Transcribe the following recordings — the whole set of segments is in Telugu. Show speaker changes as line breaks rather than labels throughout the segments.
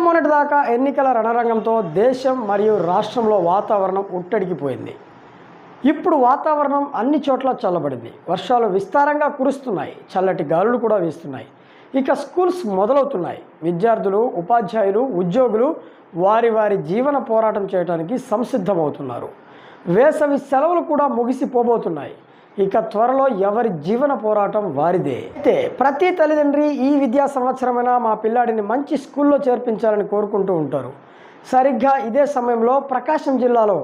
మొన్నటిదాకా ఎన్నికల రణరంగంతో దేశం మరియు రాష్ట్రంలో వాతావరణం ఉట్టడికిపోయింది. ఇప్పుడు వాతావరణం అన్ని చోట్ల చల్లబడింది. వర్షాలు విస్తారంగా కురుస్తున్నాయి. చల్లటి గాలులు కూడా వీస్తున్నాయి. ఇక స్కూల్స్ మొదలవుతున్నాయి. విద్యార్థులు ఉపాధ్యాయులు ఉద్యోగులు వారి వారి జీవన పోరాటం చేయడానికి సంసిద్ధమవుతున్నారు. వేసవి సెలవులు కూడా ముగిసిపోబోతున్నాయి. ఇక త్వరలో ఎవరి జీవన పోరాటం వారిదే. అయితే ప్రతి తల్లిదండ్రి ఈ విద్యా సంవత్సరమైనా మా పిల్లాడిని మంచి స్కూల్లో చేర్పించాలని కోరుకుంటూ ఉంటారు. సరిగ్గా ఇదే సమయంలో ప్రకాశం జిల్లాలో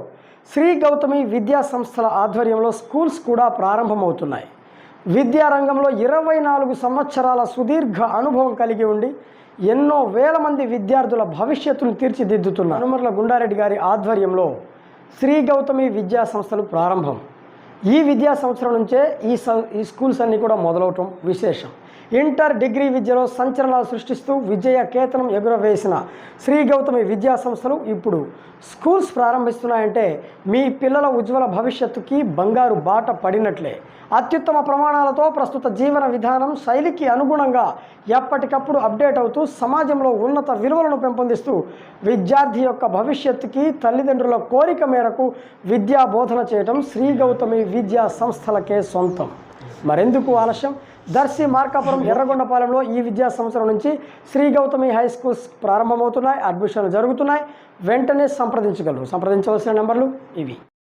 శ్రీ గౌతమి విద్యా సంస్థల ఆధ్వర్యంలో స్కూల్స్ కూడా ప్రారంభమవుతున్నాయి. విద్యారంగంలో ఇరవై నాలుగు సంవత్సరాల సుదీర్ఘ అనుభవం కలిగి ఉండి ఎన్నో వేల మంది విద్యార్థుల భవిష్యత్తును తీర్చిదిద్దుతున్న హనుమర్ల గుండారెడ్డి గారి ఆధ్వర్యంలో శ్రీ గౌతమి విద్యా సంస్థలు ప్రారంభం. ఈ విద్యా సంవత్సరం నుంచే ఈ స ఈ స్కూల్స్ అన్నీ కూడా మొదలవటం విశేషం. ఇంటర్ డిగ్రీ విద్యలో సంచలనాలు సృష్టిస్తూ విజయ కేతనం ఎగురవేసిన శ్రీ గౌతమి విద్యా సంస్థలు ఇప్పుడు స్కూల్స్ ప్రారంభిస్తున్నాయంటే మీ పిల్లల ఉజ్వల భవిష్యత్తుకి బంగారు బాట పడినట్లే. అత్యుత్తమ ప్రమాణాలతో ప్రస్తుత జీవన విధానం శైలికి అనుగుణంగా ఎప్పటికప్పుడు అప్డేట్ అవుతూ సమాజంలో ఉన్నత విలువలను పెంపొందిస్తూ విద్యార్థి యొక్క భవిష్యత్తుకి తల్లిదండ్రుల కోరిక మేరకు విద్యా బోధన చేయటం శ్రీ గౌతమి విద్యా సంస్థలకే సొంతం. మరెందుకు ఆలస్యం? దర్శి మార్కాపురం ఎర్రగొండపాలెంలో ఈ విద్యా సంవత్సరం నుంచి శ్రీ గౌతమి హై స్కూల్స్ ప్రారంభమవుతున్నాయి అడ్మిషన్లు జరుగుతున్నాయి. వెంటనే సంప్రదించగలరు. సంప్రదించవలసిన నెంబర్లు ఇవి.